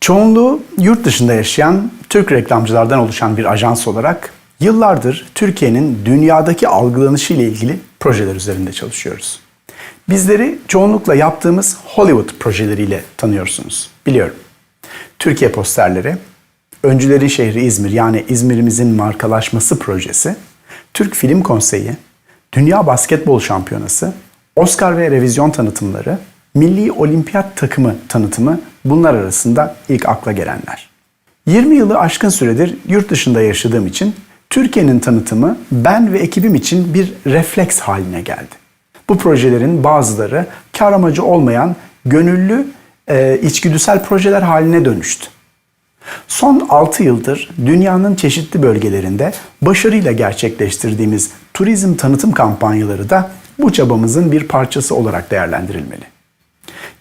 Çoğunluğu yurt dışında yaşayan Türk reklamcılardan oluşan bir ajans olarak yıllardır Türkiye'nin dünyadaki algılanışı ile ilgili projeler üzerinde çalışıyoruz. Bizleri çoğunlukla yaptığımız Hollywood projeleriyle tanıyorsunuz. Biliyorum. Türkiye posterleri, Öncülerin Şehri İzmir yani İzmir'imizin markalaşması projesi, Türk Film Konseyi, Dünya Basketbol Şampiyonası, Oscar ve revizyon tanıtımları, Milli Olimpiyat takımı tanıtımı bunlar arasında ilk akla gelenler. 20 yılı aşkın süredir yurt dışında yaşadığım için Türkiye'nin tanıtımı ben ve ekibim için bir refleks haline geldi. Bu projelerin bazıları kar amacı olmayan gönüllü, e, içgüdüsel projeler haline dönüştü. Son 6 yıldır dünyanın çeşitli bölgelerinde başarıyla gerçekleştirdiğimiz turizm tanıtım kampanyaları da bu çabamızın bir parçası olarak değerlendirilmeli.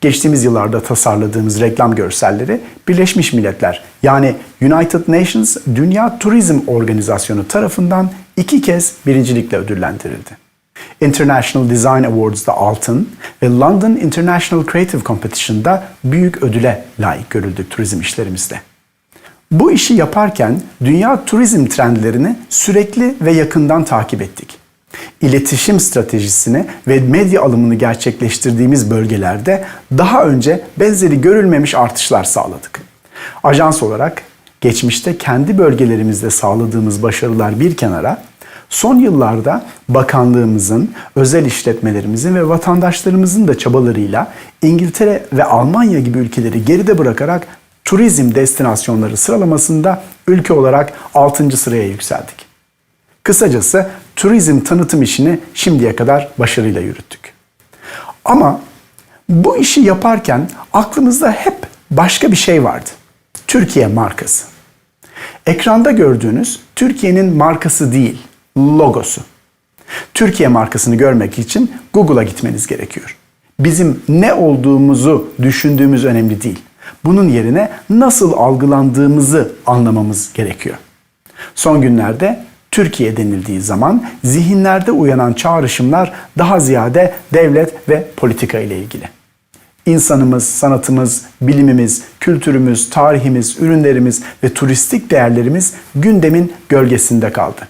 Geçtiğimiz yıllarda tasarladığımız reklam görselleri Birleşmiş Milletler yani United Nations Dünya Turizm Organizasyonu tarafından iki kez birincilikle ödüllendirildi. International Design Awards'da altın ve London International Creative Competition'da büyük ödüle layık görüldük turizm işlerimizde. Bu işi yaparken dünya turizm trendlerini sürekli ve yakından takip ettik. İletişim stratejisini ve medya alımını gerçekleştirdiğimiz bölgelerde daha önce benzeri görülmemiş artışlar sağladık. Ajans olarak geçmişte kendi bölgelerimizde sağladığımız başarılar bir kenara, son yıllarda bakanlığımızın, özel işletmelerimizin ve vatandaşlarımızın da çabalarıyla İngiltere ve Almanya gibi ülkeleri geride bırakarak turizm destinasyonları sıralamasında ülke olarak 6. sıraya yükseldik. Kısacası turizm tanıtım işini şimdiye kadar başarıyla yürüttük. Ama bu işi yaparken aklımızda hep başka bir şey vardı. Türkiye markası. Ekranda gördüğünüz Türkiye'nin markası değil, logosu. Türkiye markasını görmek için Google'a gitmeniz gerekiyor. Bizim ne olduğumuzu düşündüğümüz önemli değil. Bunun yerine nasıl algılandığımızı anlamamız gerekiyor. Son günlerde Türkiye denildiği zaman zihinlerde uyanan çağrışımlar daha ziyade devlet ve politika ile ilgili. İnsanımız, sanatımız, bilimimiz, kültürümüz, tarihimiz, ürünlerimiz ve turistik değerlerimiz gündemin gölgesinde kaldı.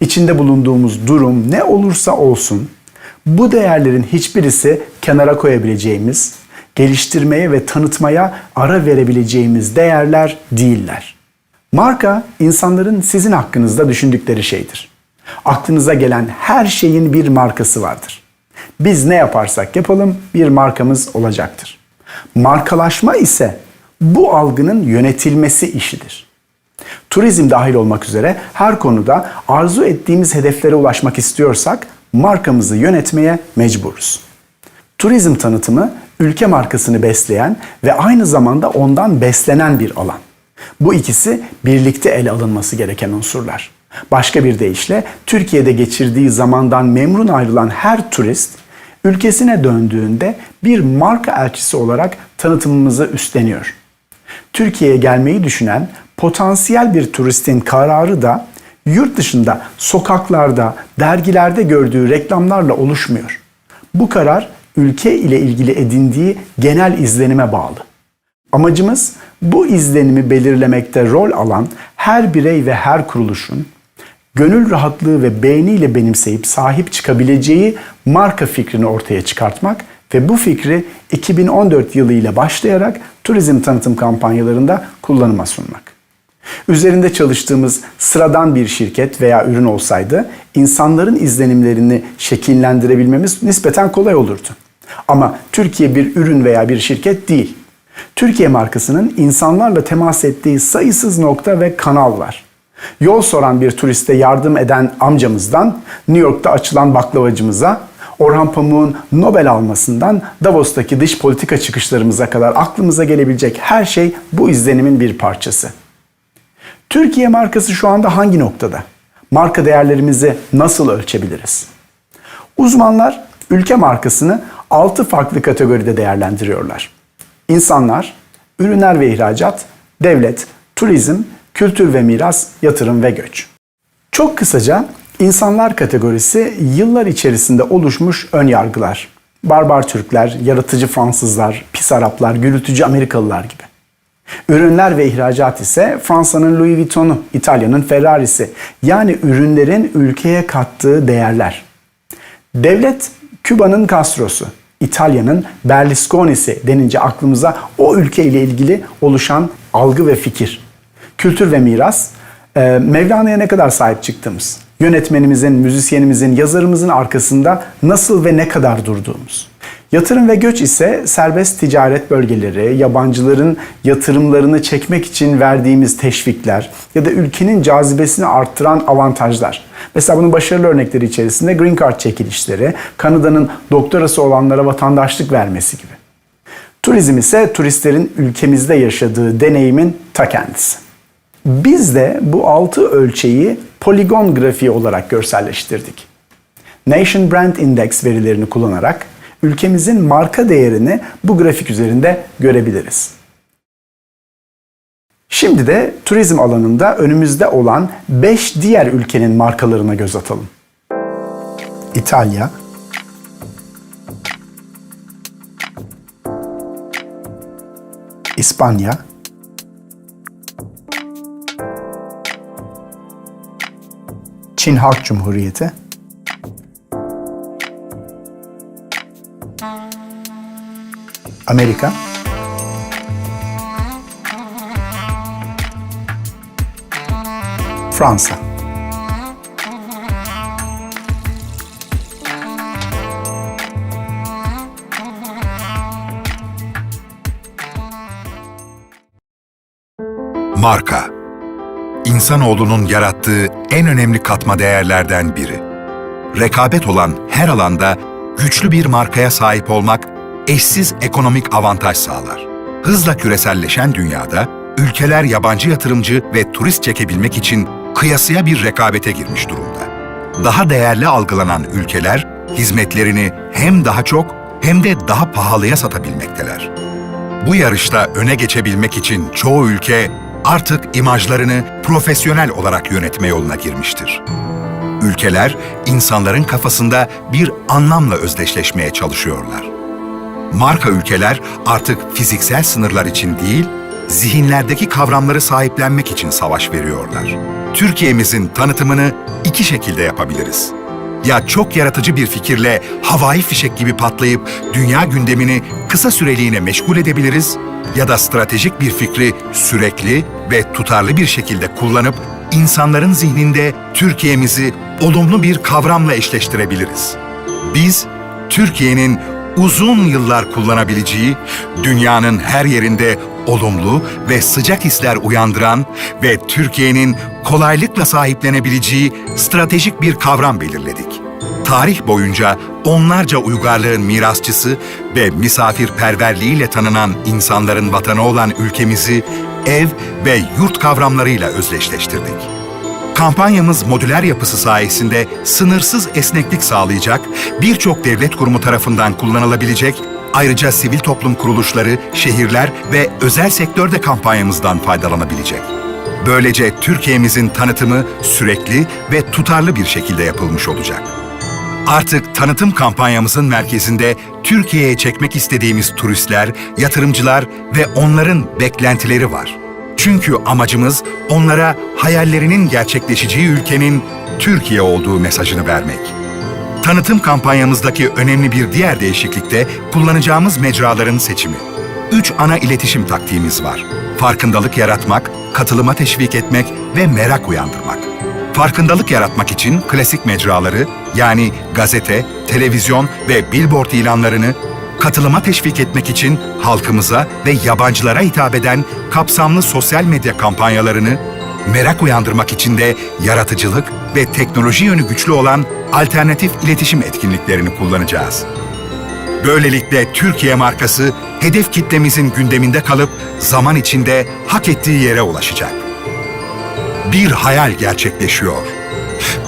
İçinde bulunduğumuz durum ne olursa olsun bu değerlerin hiçbirisi kenara koyabileceğimiz, geliştirmeye ve tanıtmaya ara verebileceğimiz değerler değiller. Marka insanların sizin hakkınızda düşündükleri şeydir. Aklınıza gelen her şeyin bir markası vardır. Biz ne yaparsak yapalım bir markamız olacaktır. Markalaşma ise bu algının yönetilmesi işidir. Turizm dahil olmak üzere her konuda arzu ettiğimiz hedeflere ulaşmak istiyorsak markamızı yönetmeye mecburuz. Turizm tanıtımı ülke markasını besleyen ve aynı zamanda ondan beslenen bir alan. Bu ikisi birlikte ele alınması gereken unsurlar. Başka bir deyişle Türkiye'de geçirdiği zamandan memnun ayrılan her turist ülkesine döndüğünde bir marka elçisi olarak tanıtımımızı üstleniyor. Türkiye'ye gelmeyi düşünen potansiyel bir turistin kararı da yurt dışında sokaklarda, dergilerde gördüğü reklamlarla oluşmuyor. Bu karar ülke ile ilgili edindiği genel izlenime bağlı. Amacımız bu izlenimi belirlemekte rol alan her birey ve her kuruluşun gönül rahatlığı ve beğeniyle benimseyip sahip çıkabileceği marka fikrini ortaya çıkartmak ve bu fikri 2014 yılıyla başlayarak turizm tanıtım kampanyalarında kullanıma sunmak. Üzerinde çalıştığımız sıradan bir şirket veya ürün olsaydı insanların izlenimlerini şekillendirebilmemiz nispeten kolay olurdu. Ama Türkiye bir ürün veya bir şirket değil. Türkiye markasının insanlarla temas ettiği sayısız nokta ve kanal var. Yol soran bir turiste yardım eden amcamızdan New York'ta açılan baklavacımıza, Orhan Pamuk'un Nobel almasından Davos'taki dış politika çıkışlarımıza kadar aklımıza gelebilecek her şey bu izlenimin bir parçası. Türkiye markası şu anda hangi noktada? Marka değerlerimizi nasıl ölçebiliriz? Uzmanlar ülke markasını 6 farklı kategoride değerlendiriyorlar. İnsanlar, ürünler ve ihracat, devlet, turizm, kültür ve miras, yatırım ve göç. Çok kısaca insanlar kategorisi yıllar içerisinde oluşmuş ön yargılar. Barbar Türkler, yaratıcı Fransızlar, pis Araplar, gürültücü Amerikalılar gibi. Ürünler ve ihracat ise Fransa'nın Louis Vuitton'u, İtalya'nın Ferrari'si. Yani ürünlerin ülkeye kattığı değerler. Devlet Küba'nın Castro'su, İtalya'nın Berlusconi'si denince aklımıza o ülke ile ilgili oluşan algı ve fikir. Kültür ve miras, e, Mevlana'ya ne kadar sahip çıktığımız, yönetmenimizin, müzisyenimizin, yazarımızın arkasında nasıl ve ne kadar durduğumuz. Yatırım ve göç ise serbest ticaret bölgeleri, yabancıların yatırımlarını çekmek için verdiğimiz teşvikler ya da ülkenin cazibesini arttıran avantajlar. Mesela bunun başarılı örnekleri içerisinde Green Card çekilişleri, Kanada'nın doktorası olanlara vatandaşlık vermesi gibi. Turizm ise turistlerin ülkemizde yaşadığı deneyimin ta kendisi. Biz de bu altı ölçeği poligon grafiği olarak görselleştirdik. Nation Brand Index verilerini kullanarak ülkemizin marka değerini bu grafik üzerinde görebiliriz. Şimdi de turizm alanında önümüzde olan 5 diğer ülkenin markalarına göz atalım. İtalya, İspanya, Çin Halk Cumhuriyeti, Amerika, Fransa. Marka İnsanoğlunun yarattığı en önemli katma değerlerden biri. Rekabet olan her alanda güçlü bir markaya sahip olmak eşsiz ekonomik avantaj sağlar. Hızla küreselleşen dünyada ülkeler yabancı yatırımcı ve turist çekebilmek için kıyasıya bir rekabete girmiş durumda. Daha değerli algılanan ülkeler hizmetlerini hem daha çok hem de daha pahalıya satabilmekteler. Bu yarışta öne geçebilmek için çoğu ülke artık imajlarını profesyonel olarak yönetme yoluna girmiştir. Ülkeler insanların kafasında bir anlamla özdeşleşmeye çalışıyorlar. Marka ülkeler artık fiziksel sınırlar için değil, zihinlerdeki kavramları sahiplenmek için savaş veriyorlar. Türkiye'mizin tanıtımını iki şekilde yapabiliriz. Ya çok yaratıcı bir fikirle havai fişek gibi patlayıp dünya gündemini kısa süreliğine meşgul edebiliriz ya da stratejik bir fikri sürekli ve tutarlı bir şekilde kullanıp insanların zihninde Türkiye'mizi olumlu bir kavramla eşleştirebiliriz. Biz Türkiye'nin uzun yıllar kullanabileceği, dünyanın her yerinde olumlu ve sıcak hisler uyandıran ve Türkiye'nin kolaylıkla sahiplenebileceği stratejik bir kavram belirledik. Tarih boyunca onlarca uygarlığın mirasçısı ve misafirperverliğiyle tanınan insanların vatanı olan ülkemizi ev ve yurt kavramlarıyla özdeşleştirdik. Kampanyamız modüler yapısı sayesinde sınırsız esneklik sağlayacak, birçok devlet kurumu tarafından kullanılabilecek, ayrıca sivil toplum kuruluşları, şehirler ve özel sektör de kampanyamızdan faydalanabilecek. Böylece Türkiye'mizin tanıtımı sürekli ve tutarlı bir şekilde yapılmış olacak. Artık tanıtım kampanyamızın merkezinde Türkiye'ye çekmek istediğimiz turistler, yatırımcılar ve onların beklentileri var. Çünkü amacımız onlara hayallerinin gerçekleşeceği ülkenin Türkiye olduğu mesajını vermek. Tanıtım kampanyamızdaki önemli bir diğer değişiklik de kullanacağımız mecraların seçimi. Üç ana iletişim taktiğimiz var. Farkındalık yaratmak, katılıma teşvik etmek ve merak uyandırmak. Farkındalık yaratmak için klasik mecraları yani gazete, televizyon ve billboard ilanlarını, katılıma teşvik etmek için halkımıza ve yabancılara hitap eden kapsamlı sosyal medya kampanyalarını, merak uyandırmak için de yaratıcılık ve teknoloji yönü güçlü olan alternatif iletişim etkinliklerini kullanacağız. Böylelikle Türkiye markası hedef kitlemizin gündeminde kalıp zaman içinde hak ettiği yere ulaşacak. Bir hayal gerçekleşiyor.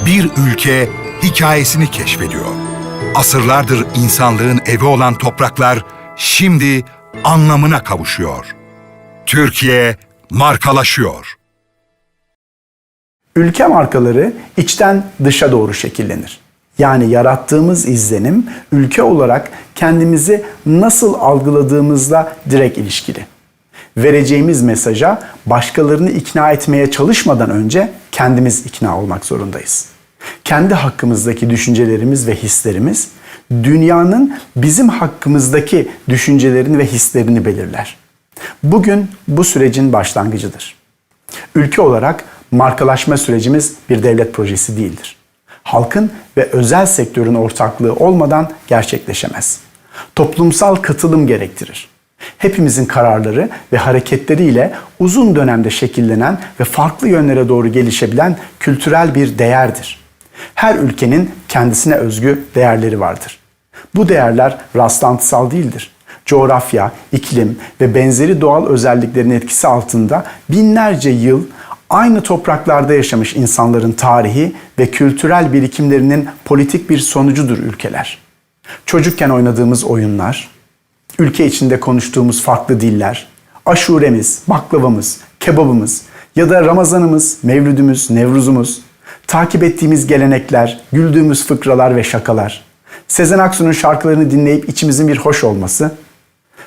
Bir ülke hikayesini keşfediyor. Asırlardır insanlığın evi olan topraklar şimdi anlamına kavuşuyor. Türkiye markalaşıyor. Ülke markaları içten dışa doğru şekillenir. Yani yarattığımız izlenim ülke olarak kendimizi nasıl algıladığımızla direkt ilişkili. Vereceğimiz mesaja başkalarını ikna etmeye çalışmadan önce kendimiz ikna olmak zorundayız. Kendi hakkımızdaki düşüncelerimiz ve hislerimiz dünyanın bizim hakkımızdaki düşüncelerini ve hislerini belirler. Bugün bu sürecin başlangıcıdır. Ülke olarak markalaşma sürecimiz bir devlet projesi değildir. Halkın ve özel sektörün ortaklığı olmadan gerçekleşemez. Toplumsal katılım gerektirir. Hepimizin kararları ve hareketleriyle uzun dönemde şekillenen ve farklı yönlere doğru gelişebilen kültürel bir değerdir. Her ülkenin kendisine özgü değerleri vardır. Bu değerler rastlantısal değildir coğrafya, iklim ve benzeri doğal özelliklerin etkisi altında binlerce yıl aynı topraklarda yaşamış insanların tarihi ve kültürel birikimlerinin politik bir sonucudur ülkeler. Çocukken oynadığımız oyunlar, ülke içinde konuştuğumuz farklı diller, aşuremiz, baklavamız, kebabımız ya da Ramazanımız, Mevlüdümüz, Nevruzumuz, takip ettiğimiz gelenekler, güldüğümüz fıkralar ve şakalar, Sezen Aksu'nun şarkılarını dinleyip içimizin bir hoş olması,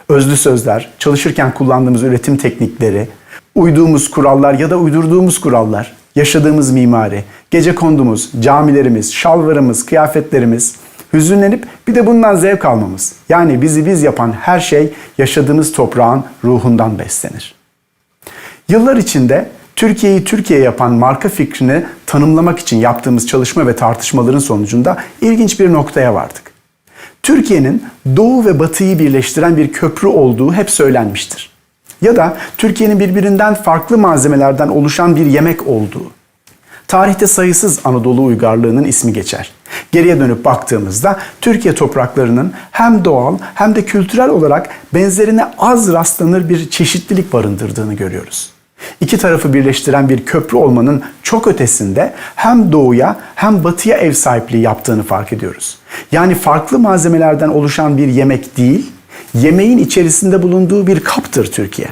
özlü sözler, çalışırken kullandığımız üretim teknikleri, uyduğumuz kurallar ya da uydurduğumuz kurallar, yaşadığımız mimari, gece kondumuz, camilerimiz, şalvarımız, kıyafetlerimiz, hüzünlenip bir de bundan zevk almamız. Yani bizi biz yapan her şey yaşadığımız toprağın ruhundan beslenir. Yıllar içinde Türkiye'yi Türkiye yapan marka fikrini tanımlamak için yaptığımız çalışma ve tartışmaların sonucunda ilginç bir noktaya vardık. Türkiye'nin doğu ve batıyı birleştiren bir köprü olduğu hep söylenmiştir. Ya da Türkiye'nin birbirinden farklı malzemelerden oluşan bir yemek olduğu. Tarihte sayısız Anadolu uygarlığının ismi geçer. Geriye dönüp baktığımızda Türkiye topraklarının hem doğal hem de kültürel olarak benzerine az rastlanır bir çeşitlilik barındırdığını görüyoruz. İki tarafı birleştiren bir köprü olmanın çok ötesinde hem doğuya hem batıya ev sahipliği yaptığını fark ediyoruz. Yani farklı malzemelerden oluşan bir yemek değil, yemeğin içerisinde bulunduğu bir kaptır Türkiye.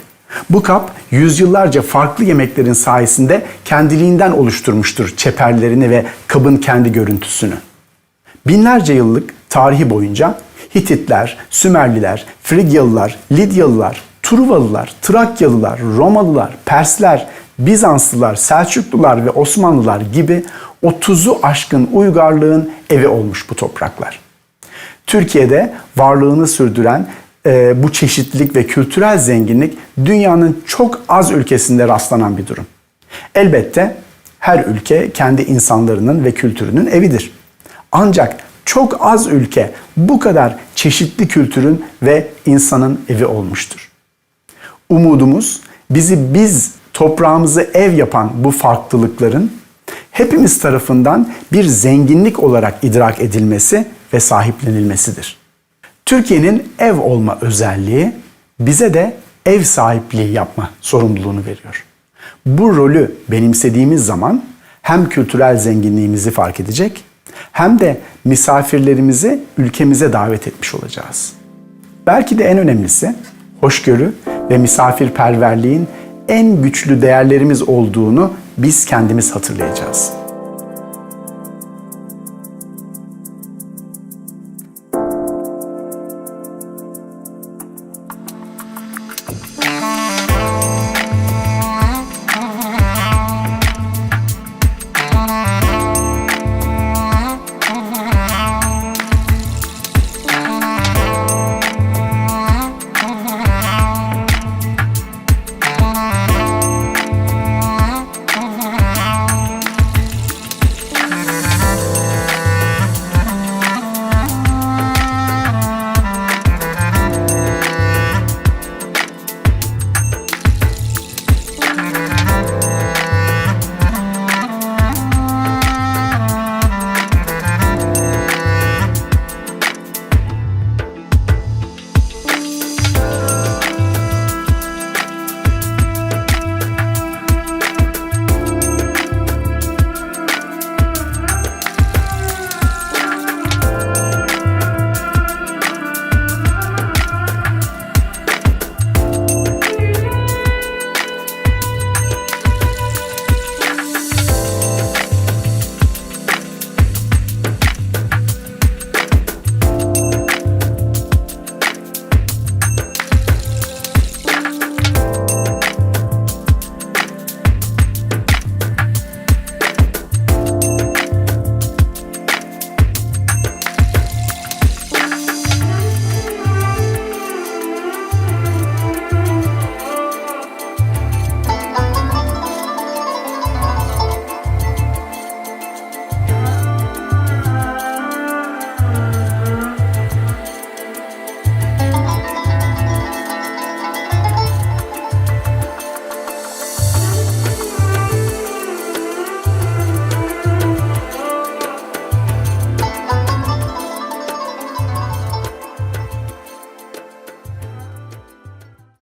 Bu kap yüzyıllarca farklı yemeklerin sayesinde kendiliğinden oluşturmuştur çeperlerini ve kabın kendi görüntüsünü. Binlerce yıllık tarihi boyunca Hititler, Sümerliler, Frigyalılar, Lidyalılar, Truvalılar, Trakyalılar, Romalılar, Persler, Bizanslılar, Selçuklular ve Osmanlılar gibi 30'u aşkın uygarlığın evi olmuş bu topraklar. Türkiye'de varlığını sürdüren e, bu çeşitlilik ve kültürel zenginlik dünyanın çok az ülkesinde rastlanan bir durum. Elbette her ülke kendi insanlarının ve kültürünün evidir. Ancak çok az ülke bu kadar çeşitli kültürün ve insanın evi olmuştur. Umudumuz bizi biz toprağımızı ev yapan bu farklılıkların hepimiz tarafından bir zenginlik olarak idrak edilmesi ve sahiplenilmesidir. Türkiye'nin ev olma özelliği bize de ev sahipliği yapma sorumluluğunu veriyor. Bu rolü benimsediğimiz zaman hem kültürel zenginliğimizi fark edecek hem de misafirlerimizi ülkemize davet etmiş olacağız. Belki de en önemlisi hoşgörü ve misafirperverliğin en güçlü değerlerimiz olduğunu biz kendimiz hatırlayacağız.